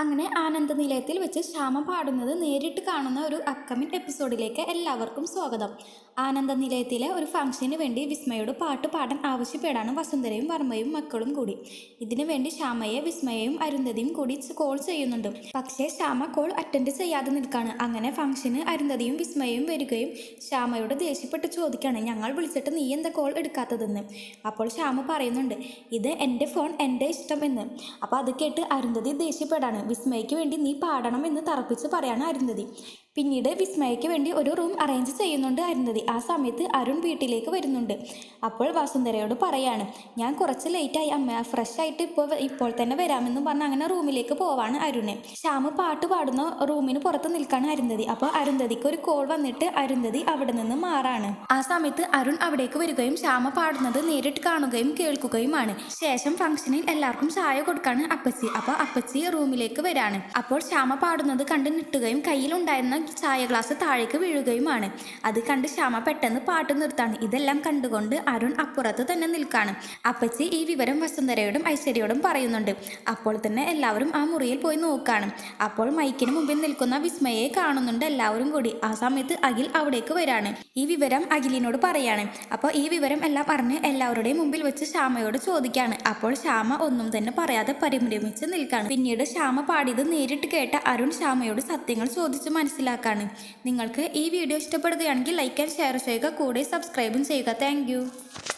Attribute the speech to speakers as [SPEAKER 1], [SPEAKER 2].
[SPEAKER 1] അങ്ങനെ ആനന്ദനിലയത്തിൽ വെച്ച് ശ്യാമ പാടുന്നത് നേരിട്ട് കാണുന്ന ഒരു അപ്കമിങ് എപ്പിസോഡിലേക്ക് എല്ലാവർക്കും സ്വാഗതം. ആനന്ദനിലയത്തിലെ ഒരു ഫംഗ്ഷന് വേണ്ടി വിസ്മയോട് പാട്ട് പാടാൻ ആവശ്യപ്പെടാണ് വസുന്ധരയും വർമ്മയും മക്കളും കൂടി. ഇതിനു വേണ്ടി ശ്യാമയെ വിസ്മയയും അരുന്ധതിയും കൂടി കോൾ ചെയ്യുന്നുണ്ട്. പക്ഷേ ശ്യാമ കോൾ അറ്റൻഡ് ചെയ്യാതെ നിൽക്കാണ്. അങ്ങനെ ഫംഗ്ഷന് അരുന്ധതിയും വിസ്മയയും വരികയും ശ്യാമയോട് ദേഷ്യപ്പെട്ട് ചോദിക്കുകയാണ് ഞങ്ങൾ വിളിച്ചിട്ട് നീ എന്താ കോൾ എടുക്കാത്തതെന്ന്? അപ്പോൾ ശ്യാമ പറയുന്നുണ്ട് ഇത് എന്റെ ഫോൺ എന്റെ ഇഷ്ടം എന്ന് അപ്പോൾ അത് കേട്ട് അരുന്ധതി ദേഷ്യപ്പെടാണ്. വിസ്മയ്ക്ക് വേണ്ടി നീ പാടണം എന്ന് തറപ്പിച്ച് പറയാണ് അരുന്ധതി. പിന്നീട് വിസ്മയയ്ക്ക് വേണ്ടി ഒരു റൂം അറേഞ്ച് ചെയ്യുന്നുണ്ട് അരുന്ധതി ആ സമയത്ത് അരുൺ വീട്ടിലേക്ക് വരുന്നുണ്ട്. അപ്പോൾ വസുന്ധരയോട് പറയാണ് ഞാൻ കുറച്ച് ലേറ്റായി അമ്മ. ഫ്രഷ് ആയിട്ട് ഇപ്പോൾ ഇപ്പോൾ തന്നെ വരാമെന്ന് പറഞ്ഞ് അങ്ങനെ റൂമിലേക്ക് പോവാണ് അരുണ്. ശ്യാമ പാട്ട് പാടുന്ന റൂമിന് പുറത്ത് നിൽക്കാണ് അരുന്ധതി. അപ്പോൾ അരുന്ധതിക്ക് ഒരു കോൾ വന്നിട്ട് അരുന്ധതി അവിടെ നിന്ന് മാറാണ്. ആ സമയത്ത് അരുൺ അവിടേക്ക് വരികയും ശ്യാമ പാടുന്നത് നേരിട്ട് കാണുകയും കേൾക്കുകയുമാണ്. ശേഷം ഫംഗ്ഷനിൽ എല്ലാവർക്കും ചായ കൊടുക്കാണ് അപ്പച്ചി. അപ്പോൾ അപ്പച്ചി റൂമിലേക്ക് വരാണ്. അപ്പോൾ ശ്യാമ പാടുന്നത് കണ്ട് നിട്ടുകയും കയ്യിലുണ്ടായിരുന്ന ചായ ഗ്ലാസ് താഴേക്ക് വീഴുകയുമാണ്. അത് കണ്ട് ശ്യാമ പെട്ടെന്ന് പാട്ട് നിർത്താണ്. ഇതെല്ലാം കണ്ടുകൊണ്ട് അരുൺ അപ്പുറത്ത് തന്നെ നിൽക്കാണ്. അപ്പച്ചി ഈ വിവരം വസുന്ധരയോടും ഐശ്വര്യയോടും പറയുന്നുണ്ട്. അപ്പോൾ തന്നെ എല്ലാവരും ആ മുറിയിൽ പോയി നോക്കാണ്. അപ്പോൾ മൈക്കിന് മുമ്പിൽ നിൽക്കുന്ന വിസ്മയെ കാണുന്നുണ്ട് എല്ലാവരും കൂടി. ആ സമയത്ത് അഖിൽ അവിടേക്ക് വരാണ്. ഈ വിവരം അഖിലിനോട് പറയാണ്. അപ്പോൾ ഈ വിവരം എല്ലാം പറഞ്ഞ് എല്ലാവരുടെയും മുമ്പിൽ വെച്ച് ശ്യാമയോട് ചോദിക്കുകയാണ് അപ്പോൾ ശ്യാമ ഒന്നും തന്നെ പറയാതെ പരിഭ്രമിച്ച് നിൽക്കുകയാണ് പിന്നീട് ശ്യാമ പാടിയത് നേരിട്ട് കേട്ട അരുൺ ശ്യാമയോട് സത്യങ്ങൾ ചോദിച്ച് മനസ്സിലാക്കാണ്. നിങ്ങൾക്ക് ഈ വീഡിയോ ഇഷ്ടപ്പെടുകയാണെങ്കിൽ ലൈക്ക് ആൻഡ് ഷെയർ ചെയ്യുക. കൂടെ സബ്സ്ക്രൈബും ചെയ്യുക. താങ്ക്